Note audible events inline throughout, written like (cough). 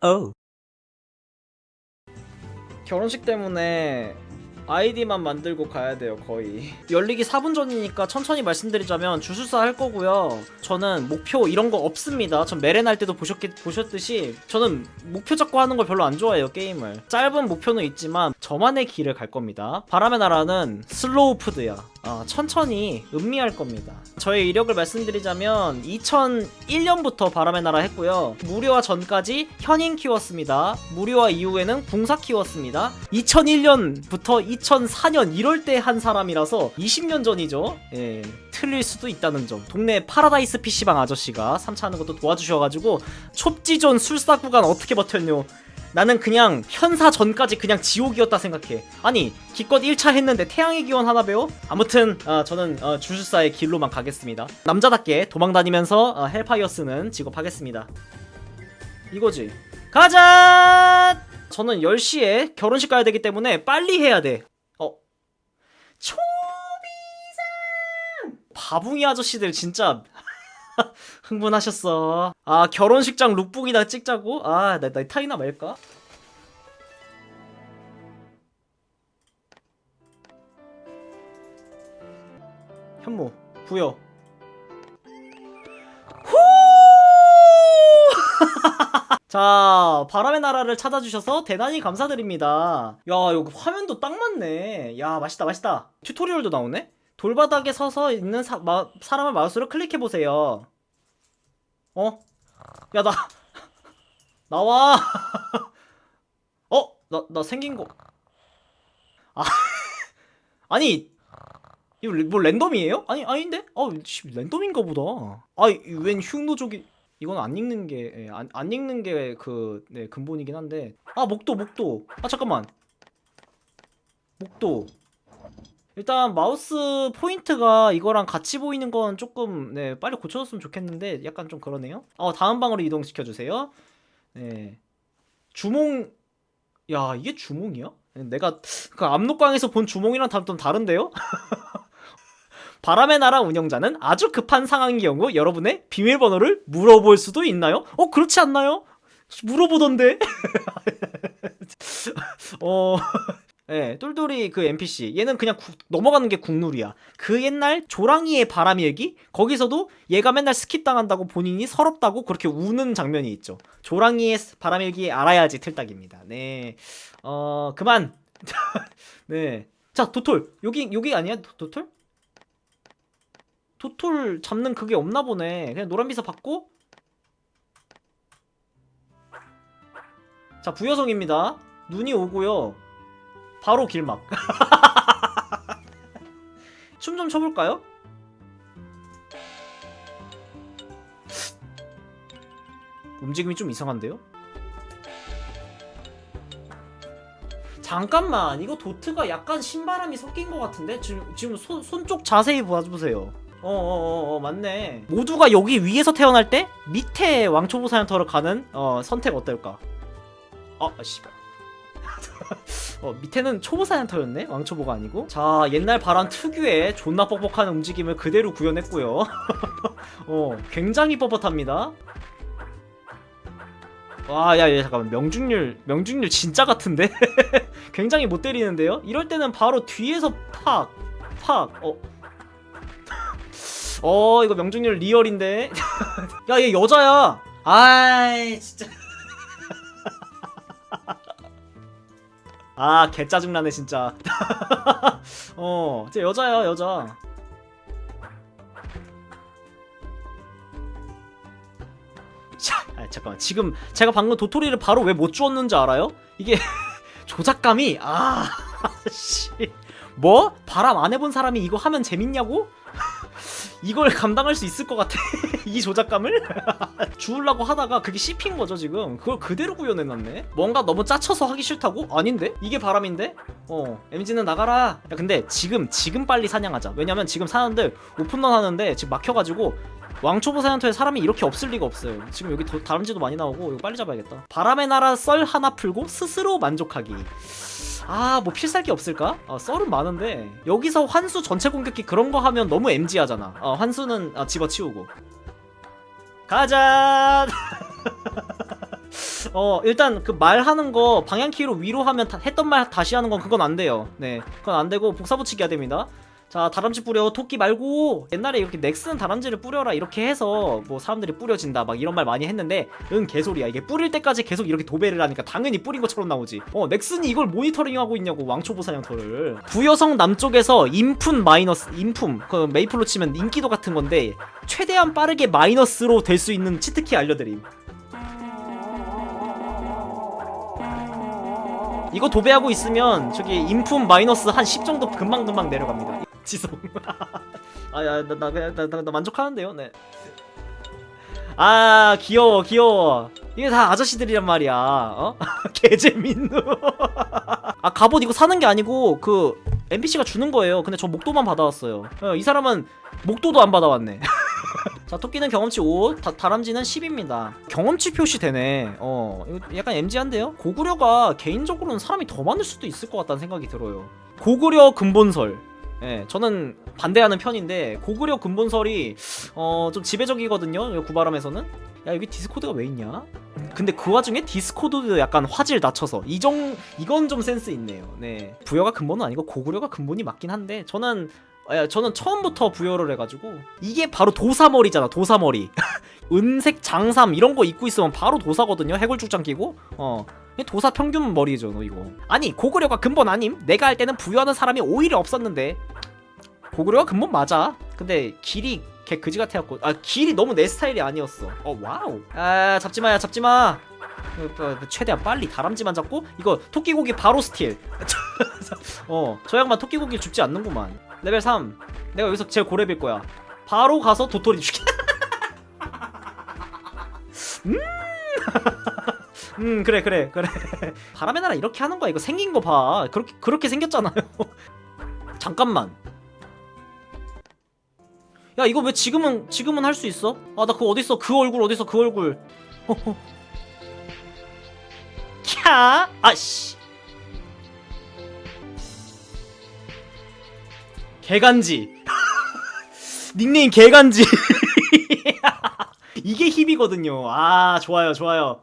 Oh. 결혼식 때문에 아이디만 만들고 가야 돼요 거의. 열리기 4분 전이니까 천천히 말씀드리자면 주술사 할 거고요. 저는 목표 이런 거 없습니다. 전 메렌 할 때도 보셨겠, 보셨듯이 저는 목표 잡고 하는 걸 별로 안 좋아해요 게임을. 짧은 목표는 있지만 저만의 길을 갈 겁니다. 바람의 나라는 슬로우 푸드야. 아, 천천히 음미할 겁니다. 저의 이력을 말씀드리자면 2001년부터 바람의 나라 했고요. 무료화 전까지 현인 키웠습니다. 무료화 이후에는 궁사 키웠습니다. 2001년부터 2004년 이럴 때 한 사람이라서 20년 전이죠 예 틀릴 수도 있다는 점 동네 파라다이스 PC방 아저씨가 3차 하는 것도 도와주셔가지고 촉지존 술사 구간 어떻게 버텼뇨 나는 그냥 현사 전까지 그냥 지옥이었다 생각해. 아니 기껏 1차 했는데 태양의 기원 하나 배워? 아무튼 어, 저는 어, 주술사의 길로만 가겠습니다. 남자답게 도망다니면서 어, 헬파이어 쓰는 직업 하겠습니다. 이거지. 가자! 저는 10시에 결혼식 가야 되기 때문에 빨리 해야 돼. 어. 초비상! 바붕이 아저씨들 진짜 (laughs) 흥분하셨어. 아 결혼식장 룩북이나 찍자고? 아 나 나 타이나 말까? 현무 부여. 자 바람의 나라를 찾아주셔서 대단히 감사드립니다. 야 여기 화면도 딱 맞네. 야 맛있다 맛있다. 튜토리얼도 나오네. 돌바닥에 서서 있는 사, 마, 사람을 마우스로 클릭해 보세요. 어? 야, 나, (laughs) 나와! (laughs) 어? 나, 나 생긴 거. 아, (laughs) 아니, 이거 レ-뭐 랜덤이에요? 아니, 아닌데? 아, 씨, 랜덤인가 보다. 아, 웬 흉노족이, 이건 안 읽는 게, 예, 안, 안 읽는 게 그, 네, 근본이긴 한데. 아, 목도, 목도. 아, 잠깐만. 목도. 일단 마우스 포인트가 이거랑 같이 보이는 건 조금 네 빨리 고쳐줬으면 좋겠는데 약간 좀 그러네요. 어 다음 방으로 이동시켜 주세요. 네 주몽 야 이게 주몽이야? 내가 그 압록강에서 본 주몽이랑 다- 좀 다른데요? (laughs) 바람의 나라 운영자는 아주 급한 상황인 경우 여러분의 비밀번호를 물어볼 수도 있나요? 어 그렇지 않나요? 물어보던데. (laughs) 어. (laughs) 예, 똘똘이 그 NPC. 얘는 그냥 구- 넘어가는 게 국룰이야. 그 옛날 조랑이의 바람 일기? 거기서도 얘가 맨날 스킵 당한다고 본인이 서럽다고 그렇게 우는 장면이 있죠. 조랑이의 바람 일기 알아야지 틀딱입니다. 네. 어, 그만. (laughs) 네. 자, 도톨. 여기, 여기 아니야? 도, 도톨? 도톨 잡는 그게 없나 보네. 그냥 노란 비서 받고. 자, 부여성입니다. 눈이 오고요. 바로 길막. (laughs) 춤 좀 춰볼까요? 움직임이 좀 이상한데요? 잠깐만 이거 도트가 약간 신바람이 섞인 것 같은데 지금 지금 손, 손 쪽 자세히 봐주세요. 어어어 어, 맞네. 모두가 여기 위에서 태어날 때 밑에 왕초보 사연터를 가는 어, 선택 어떨까? 아 씨발. (laughs) 어, 밑에는 초보 사연터였네? 왕초보가 아니고. 자, 옛날 바람 특유의 존나 뻑뻑한 움직임을 그대로 구현했고요. (laughs) 어, 굉장히 뻣뻣합니다. 와, 야, 야, 잠깐만. 명중률, 명중률 진짜 같은데? (laughs) 굉장히 못 때리는데요? 이럴 때는 바로 뒤에서 팍, 팍, 어. 어, 이거 명중률 리얼인데? 야, 얘 여자야! 아이, 진짜. 아, 개 짜증나네, 진짜. (laughs) 어, 쟤 여자야, 여자. 자, 아, 잠깐만. 지금 제가 방금 도토리를 바로 왜 못 주었는지 알아요? 이게 (laughs) 조작감이 아, (laughs) 씨. 뭐? 바람 안 해본 사람이 이거 하면 재밌냐고? 이걸 감당할 수 있을 것 같아. (laughs) 이 조작감을? (laughs) 주우려고 하다가 그게 씹힌 거죠, 지금. 그걸 그대로 구현해놨네? 뭔가 너무 짜쳐서 하기 싫다고? 아닌데? 이게 바람인데? 어, MG는 나가라. 야, 근데 지금, 지금 빨리 사냥하자. 왜냐면 지금 사람들 오픈런 하는데 지금 막혀가지고 왕초보 사냥터에 사람이 이렇게 없을 리가 없어요. 지금 여기 더, 다람쥐도 많이 나오고 이거 빨리 잡아야겠다. 바람의 나라 썰 하나 풀고 스스로 만족하기. 아, 뭐 필살 기 없을까? 아, 썰은 많은데 여기서 환수 전체 공격기 그런 거 하면 너무 MG하잖아. 어, 환수는 아, 집어치우고. 가자. (laughs) 어 일단 그 말하는 거 방향키로 위로 하면 다- 했던 말 다시 하는 건 그건 안 돼요. 네, 그건 안 되고 복사 붙이기 해야 됩니다. 자 다람쥐 뿌려. 토끼 말고 옛날에 이렇게 넥슨 다람쥐를 뿌려라. 이렇게 해서 뭐 사람들이 뿌려진다. 막 이런 말 많이 했는데 응 개소리야. 이게 뿌릴 때까지 계속 이렇게 도배를 하니까 당연히 뿌린 것처럼 나오지. 어 넥슨이 이걸 모니터링하고 있냐고 왕초보 사냥터를. 부여성 남쪽에서 인품 마이너스 인품 그 메이플로 치면 인기도 같은 건데 최대한 빠르게 마이너스로 될 수 있는 치트키 알려드림. 이거 도배하고 있으면 저기 인품 마이너스 한 10 정도 금방금방 내려갑니다. 지성. (laughs) 아야 나 나 그냥 나, 나, 나 만족하는데요. 네. 아 귀여워 귀여워. 이게 다 아저씨들이란 말이야. 어? (laughs) 개재민누. (laughs) 아 갑옷 이거 사는 게 아니고 그 NPC가 주는 거예요. 근데 저 목도만 받아왔어요. 어, 이 사람은 목도도 안 받아왔네. 자 토끼는 경험치 5, 다, 다람쥐는 10입니다. 경험치 표시 되네. 어, 이거 약간 MG한데요? 고구려가 개인적으로는 사람이 더 많을 수도 있을 것 같다는 생각이 들어요. 고구려 근본설. 예, 저는 반대하는 편인데 고구려 근본설이 어, 좀 지배적이거든요. 구바람에서는. 야 여기 디스코드가 왜 있냐? 근데 그 와중에 디스코드도 약간 화질 낮춰서 이정 이건 좀 센스 있네요. 네, 부여가 근본은 아니고 고구려가 근본이 맞긴 한데 저는 아, 저는 처음부터 부여를 해가지고 이게 바로 도사머리잖아 도사머리 (laughs) 은색 장삼 이런 거 입고 있으면 바로 도사거든요 해골죽장 끼고 어 도사 평균 머리죠 너 이거 아니 고구려가 근본 아님 내가 할 때는 부여하는 사람이 오히려 없었는데 고구려가 근본 맞아 근데 길이 개 그지 같아갖고 아 길이 너무 내 스타일이 아니었어 어 와우 아 잡지마야 잡지마 어, 최대한 빨리 다람쥐만 잡고 이거 토끼고기 바로 스틸 (laughs) 어, 저 양반 토끼고기 줍지 않는구만. 레벨 3. 내가 여기서 제일 고렙일 거야. 바로 가서 도토리 줄게. (laughs) 음. (laughs) 음, 그래, 그래, 그래. (laughs) 바람의 나라 이렇게 하는 거야. 이거 생긴 거 봐. 그렇게, 그렇게 생겼잖아요. (laughs) 잠깐만. 야, 이거 왜 지금은, 지금은 할 수 있어? 아, 나 그거 어딨어? 그 얼굴 어딨어? 그 얼굴. (laughs) 캬! 아씨. 개간지 닉네임 개간지 이게 힙이거든요 아 좋아요 좋아요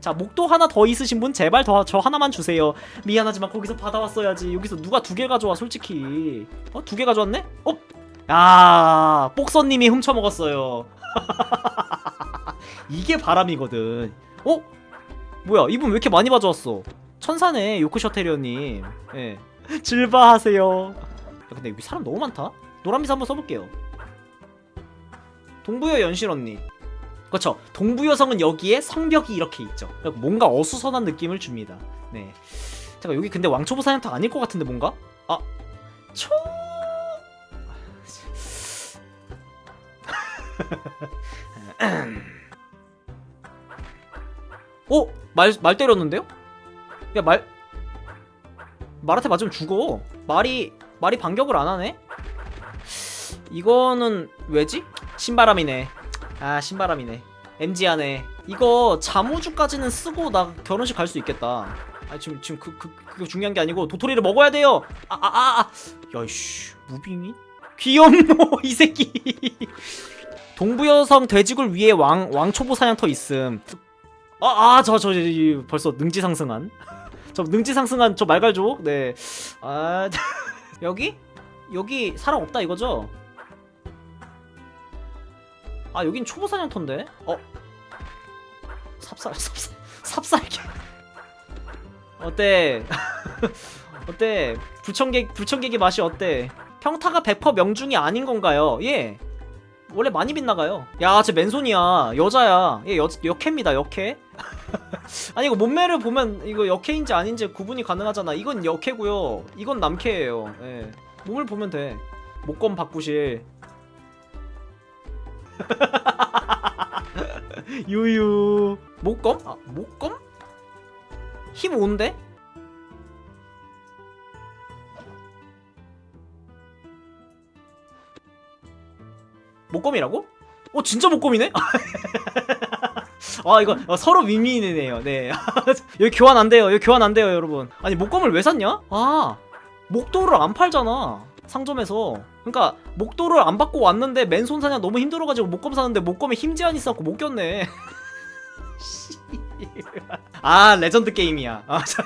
자 목도 하나 더 있으신 분 제발 더 저 하나만 주세요. 미안하지만 거기서 받아왔어야지. 여기서 누가 두 개 가져와 솔직히. 어? 두 개 가져왔네? 어? 야 복서님이 훔쳐먹었어요. (laughs) 이게 바람이거든. 어? 뭐야 이분 왜 이렇게 많이 가져왔어? 천사네 요크셔테리어님. 예. (laughs) 질바하세요. 야, 근데 여기 사람 너무 많다. 노란미사 한번 써볼게요. 동부여 연실 언니. 그렇죠. 동부여성은 여기에 성벽이 이렇게 있죠. 그러니까 뭔가 어수선한 느낌을 줍니다. 네. 잠깐 여기 근데 왕초보 사냥터 아닐 것 같은데 뭔가? 아, 초. (laughs) 어? 말, 말 때렸는데요? 야, 말. 말한테 맞으면 죽어. 말이 말이 반격을 안 하네? 이거는 왜지? 신바람이네. 아 신바람이네. MG하네. 이거 자무주까지는 쓰고 나 결혼식 갈 수 있겠다. 아 지금 지금 그, 그 그거 중요한 게 아니고 도토리를 먹어야 돼요. 아 아 아 아. 야이씨 무빙이? 귀염노 (laughs) 이 새끼. 동부여성 돼지굴 위에 왕 왕초보 사냥터 있음. 아아저 저 벌써 능지 상승한. (laughs) 저 능지 상승한 저 말갈족. 네. 아 (laughs) 여기? 여기 사람 없다 이거죠? 아 여긴 초보 사냥터인데? 어? 삽살 (laughs) 삽살 삽살개 어때? (laughs) 어때? 불청객 불청객의 맛이 어때? 평타가 100% 명중이 아닌 건가요? 예 원래 많이 빗나가요 야 쟤 맨손이야 여자야 얘 여, 역해입니다 역해 (laughs) 아니 이거 몸매를 보면 이거 역해인지 아닌지 구분이 가능하잖아 이건 역해고요 이건 남캐예요 예. 몸을 보면 돼 목검 바꾸실 (laughs) 유유 목검? 아 목검? 힘 5인데? 목검이라고? 어 진짜 목검이네? (laughs) 아 이거 어, 서로 윈윈이네요 네 (laughs) 여기 교환 안 돼요 여기 교환 안 돼요 여러분 아니 목검을 왜 샀냐? 아 목도를 안 팔잖아 상점에서 그러니까 목도를 안 받고 왔는데 맨손 사냥 너무 힘들어가지고 목검 사는데 목검에 힘 제한 있어갖고 못 꼈네. 씨. (laughs) 아 레전드 게임이야. 아, (laughs) 자,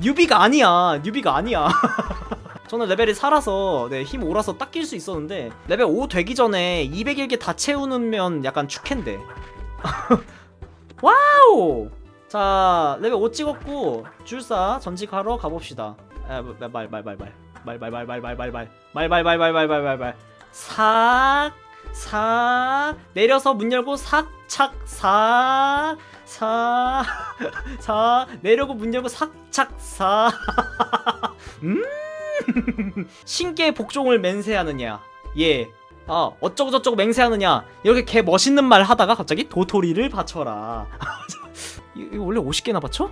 뉴비가 아니야. 뉴비가 아니야. (laughs) 저는 레벨이 살아서 네, 힘딱낄 수 있었는데 레벨 5 되기 전에 201개 다 채우면 약간 축캔데. 와우! 자 레벨 5 찍었고 줄사 전직하러 가봅시다. 말말말말 말 말 말 말 말 말 말 말 말 말 말 말 말 말 말 삭 삭 내려서 문 열고 삭 착 삭 삭 삭 내려고 문 열고 삭 착 삭 음 신께 복종을 맹세하느냐 예. 아 어쩌고 저쩌고 맹세하느냐 이렇게 개 멋있는 말 하다가 갑자기 도토리를 바쳐라 이- 이거 원래 50개나 바쳐?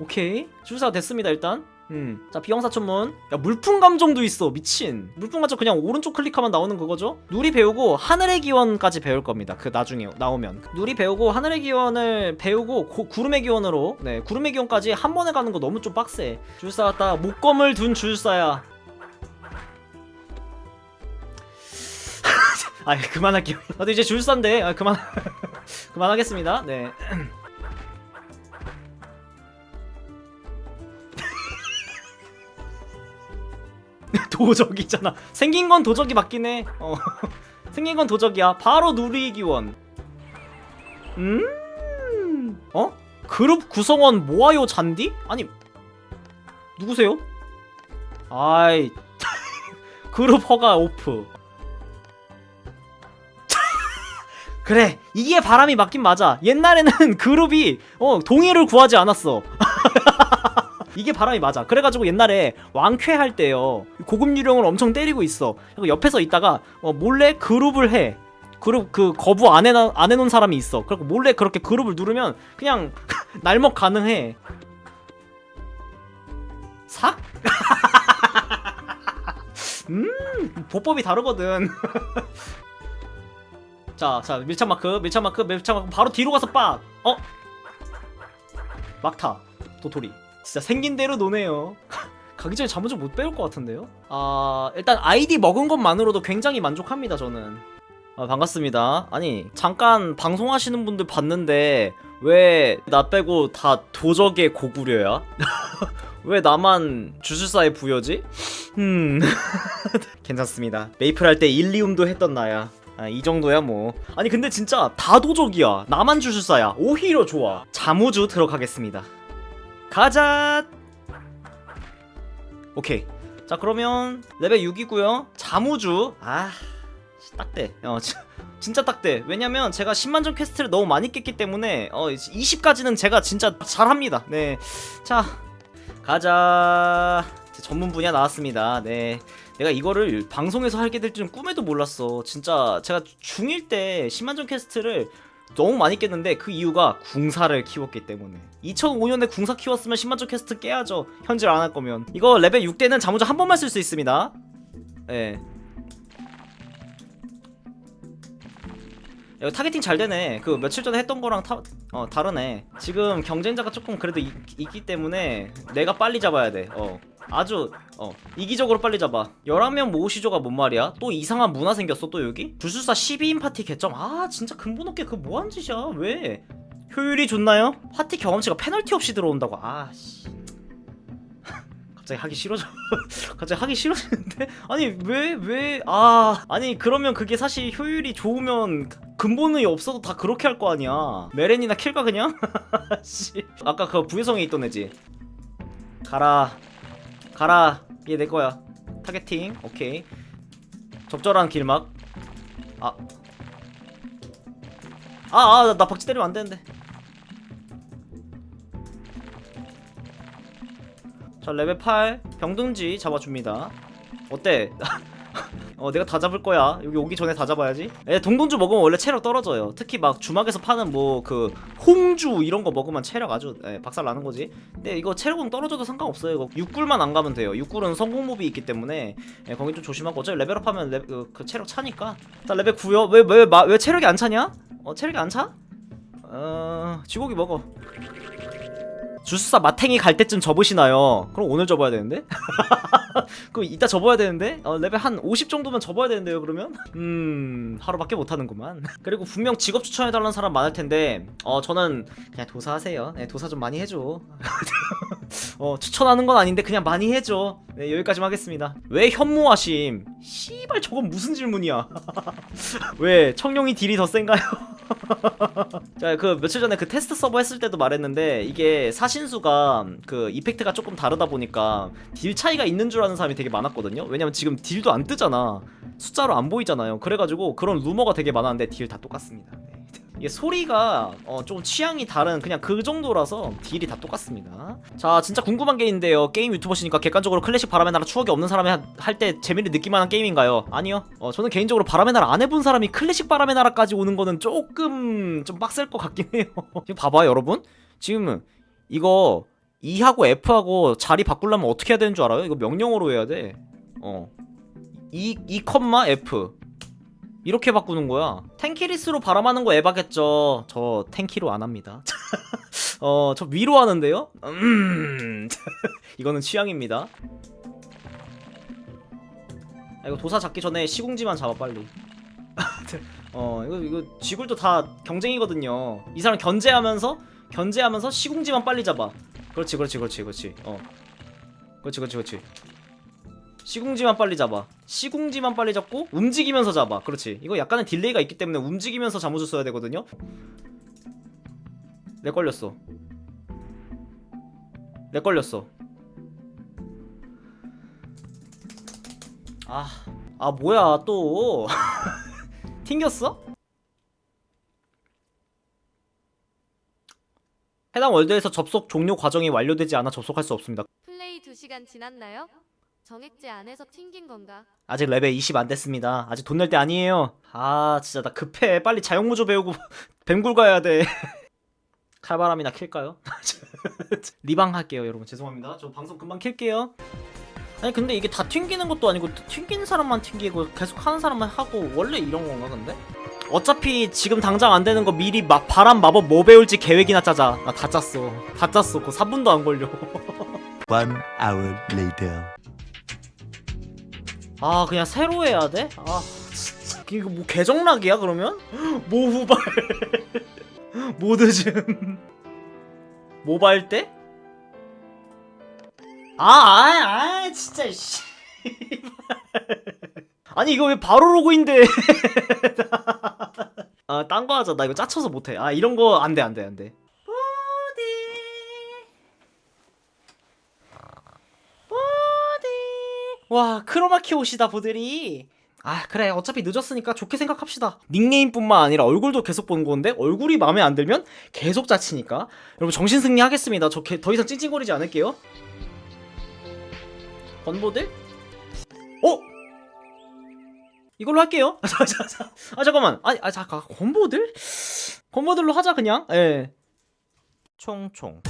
오케이 줄사가 됐습니다 일단 음 자 비영사천문. 야 물품 감정도 있어 미친. 물품 감정 그냥 오른쪽 클릭하면 나오는 그거죠? 누리 배우고 하늘의 기원까지 배울 겁니다 그 나중에 나오면. 누리 배우고 하늘의 기원을 배우고 고- 구름의 기원으로. 네 구름의 기원까지 한 번에 가는 거 너무 좀 빡세. 줄사 왔다. 목검을 둔 줄사야 (laughs) 아 그만할게요. 나도 이제 줄사인데. 아, 그만. (laughs) 그만하겠습니다. 네 (clears throat) 도적이잖아. 생긴 건 도적이 맞긴 해. 어. (laughs) 생긴 건 도적이야. 바로 누리기원. 음. 어? 그룹 구성원 모아요 잔디? 아니 누구세요? 아이 (laughs) 그룹 허가 오프. (laughs) 그래 이게 바람이 맞긴 맞아. 옛날에는 그룹이 어 동의를 구하지 않았어. 이게 바람이 맞아. 그래가지고 옛날에 왕쾌 할 때요 고급 유령을 엄청 때리고 있어. 옆에서 있다가 어, 몰래 그룹을 해. 그룹 그 거부 안 해놔 안 해놓은 사람이 있어. 그리고 몰래 그렇게 그룹을 누르면 그냥 (laughs) 날먹 가능해. 삭? (laughs) 음 보법이 다르거든. (laughs) 자, 자 밀착 마크, 밀착 마크, 밀착 마크 바로 뒤로 가서 빡. 어? 막타 도토리. 진짜 생긴 대로 노네요. (laughs) 가기 전에 잠은 좀못 배울 것 같은데요? 아 일단 아이디 먹은 것만으로도 굉장히 만족합니다 저는. 아, 반갑습니다. 아니 잠깐 방송하시는 분들 봤는데 왜 나 빼고 다 도적의 고구려야? (laughs) 왜 나만 주술사의 부여지? 음 (laughs) 괜찮습니다. 메이플 할 때 일리움도 했던 나야. 아, 이 정도야 뭐. 아니 근데 진짜 다 도적이야. 나만 주술사야. 오히려 좋아. 자무주 들어가겠습니다. 가자. 오케이. 자 그러면 레벨 6이고요. 자무주. 아, 딱대. 어, 지- 진짜 딱대. 왜냐면 제가 10만점 퀘스트를 너무 많이 깼기 때문에 어 20까지는 제가 진짜 잘합니다. 네. 자 가자. 제 전문 분야 나왔습니다. 네. 내가 이거를 방송에서 하게 될 줄은 꿈에도 몰랐어. 진짜 제가 중1 때 10만점 퀘스트를 너무 많이 깼는데 그 이유가 궁사를 키웠기 때문에. 2005년에 궁사 키웠으면 10만점 퀘스트 깨야죠. 현질 안 할 거면. 이거 레벨 6대는 자무자 한 번만 쓸 수 있습니다. 예. 이거 타겟팅 잘 되네. 그 며칠 전에 했던 거랑 타, 어 다르네. 지금 경쟁자가 조금 그래도 있, 있기 때문에 내가 빨리 잡아야 돼어 아주 어 이기적으로 빨리 잡아. 11명 모으시조가 뭔 말이야? 또 이상한 문화 생겼어 또 여기? 주술사 12인 파티 개점. 아 진짜 근본 없게 그 뭐한 짓이야? 왜? 효율이 좋나요? 파티 경험치가 페널티 없이 들어온다고. 아씨. (laughs) 갑자기 하기 싫어져. (laughs) 갑자기 하기 싫어지는데? 아니 왜 왜? 아 아니 그러면 그게 사실 효율이 좋으면 근본이 없어도 다 그렇게 할 거 아니야. 메렌이나 킬까 그냥? (laughs) 씨. 아까 그 부여성에 있던 애지. 가라 가라. 얘 내 거야. 타겟팅. 오케이. 적절한 길막. 아. 아, 아, 나 박치 때리면 안 되는데. 자, 레벨 8 병등지 잡아줍니다. 어때? (laughs) 어, 내가 다 잡을 거야. 여기 오기 전에 다 잡아야지. 예, 동동주 먹으면 원래 체력 떨어져요. 특히 막 주막에서 파는 뭐 그 홍주 이런 거 먹으면 체력 아주 예, 박살 나는 거지. 근데 이거 체력은 떨어져도 상관없어요. 이거 육굴만 안 가면 돼요. 육굴은 성공몹이 있기 때문에 예, 거기 좀 조심하고 어차피 레벨업하면 레, 그, 그 체력 차니까. 자, 레벨 9요. 왜왜 왜, 왜 체력이 안 차냐? 어, 체력이 안 차? 어, 쥐고기 먹어. 주술사 마탱이 갈 때쯤 접으시나요? 그럼 오늘 접어야 되는데? (laughs) 그럼 이따 접어야 되는데? 어, 레벨 한 50 정도면 접어야 되는데요 그러면? (laughs) 음 하루밖에 못하는구만 (laughs) 그리고 분명 직업 추천해달라는 사람 많을 텐데 어 저는 그냥 도사 하세요 네, 도사 좀 많이 해줘 어 추천하는 건 아닌데 그냥 많이 해줘 네 여기까지만 하겠습니다 왜 현무하심 씨발 저건 무슨 질문이야 (laughs) 왜 청룡이 딜이 더 센가요? (laughs) 자, 그 며칠 전에 그 테스트 서버 했을 때도 말했는데 이게 사신수가 그 이펙트가 조금 다르다 보니까 딜 차이가 있는 줄 아는 사람이 되게 많았거든요. 왜냐면 지금 딜도 안 뜨잖아. 숫자로 안 보이잖아요. 그래가지고 그런 루머가 되게 많았는데 딜 다 똑같습니다. 네. 이게 소리가 어, 좀 취향이 다른 그냥 그 정도라서 딜이 다 똑같습니다. 자, 진짜 궁금한 게 있는데요. 게임 유튜버시니까 객관적으로 클래식 바람의 나라 추억이 없는 사람이 할 때 재미를 느낄 만한 게임인가요? 아니요. 어, 저는 개인적으로 바람의 나라 안 해본 사람이 클래식 바람의 나라까지 오는 거는 조금 좀 빡셀 것 같긴 해요. (laughs) 지금 봐봐요, 여러분. 지금 이거 E하고 F하고 자리 바꾸려면 어떻게 해야 되는 줄 알아요? 이거 명령어로 해야 돼. 어. E, E, F. 이렇게 바꾸는 거야. 탱키리스로 바람하는 거 에바겠죠. 저 탱키로 안 합니다. (laughs) 어, 저 위로 하는데요? 음. (laughs) 이거는 취향입니다. 아, 이거 도사 잡기 전에 시궁지만 잡아 빨리. (laughs) 어, 이거 이거 지굴도 다 경쟁이거든요. 이 사람 견제하면서 견제하면서 시궁지만 빨리 잡아. 그렇지, 그렇지, 그렇지, 그렇지. 어. 그렇지, 그렇지, 그렇지. 시궁지만 빨리 잡아. 시궁지만 빨리 잡고 움직이면서 잡아. 그렇지. 이거 약간의 딜레이가 있기 때문에 움직이면서 잠옷을 써야 되거든요. 내 걸렸어. 내 걸렸어. 아, 아 뭐야 또 (laughs) 튕겼어? 해당 월드에서 접속 종료 과정이 완료되지 않아 접속할 수 없습니다. 플레이 2시간 지났나요? 정액제 안에서 튕긴 건가? 아직 레벨 20 안 됐습니다. 아직 돈 낼 때 아니에요. 아 진짜 나 급해. 빨리 자영무조 배우고 (laughs) 뱀굴 가야 돼. (laughs) 칼바람이나 킬까요? (laughs) 리방 할게요 여러분 죄송합니다. 저 방송 금방 킬게요. 아니 근데 이게 다 튕기는 것도 아니고 튕기는 사람만 튕기고 계속 하는 사람만 하고 원래 이런 건가 근데? 어차피 지금 당장 안 되는 거 미리 막 바람 마법 뭐 배울지 계획이나 짜자. 나 다 짰어. 다 짰어. 그거 3분도 안 걸려. One hour later. 아 그냥 새로 해야 돼? 아 진짜 이거 뭐 계정락이야 그러면? (gasps) 모후발 (laughs) 모드즘 (laughs) 모바일 때? 아, 아, 아 진짜 씨. 아니 이거 왜 바로 로그인돼? (laughs) 아, 딴 거 하자. 나 이거 짜쳐서 못해. 아, 이런 거 안 돼, 안 돼, 안 돼. 어디? 어디? 와, 크로마키 옷이다, 보들이. 아, 그래. 어차피 늦었으니까 좋게 생각합시다. 닉네임뿐만 아니라 얼굴도 계속 보는 건데 얼굴이 마음에 안 들면 계속 짜치니까. 여러분 정신 승리 하겠습니다. 저 더 이상 찡찡거리지 않을게요. 건보들? 어? 이걸로 할게요. (laughs) 아 잠깐만. 아니, 아 잠깐. 건보들? 건보들로 하자 그냥. 예. 총총.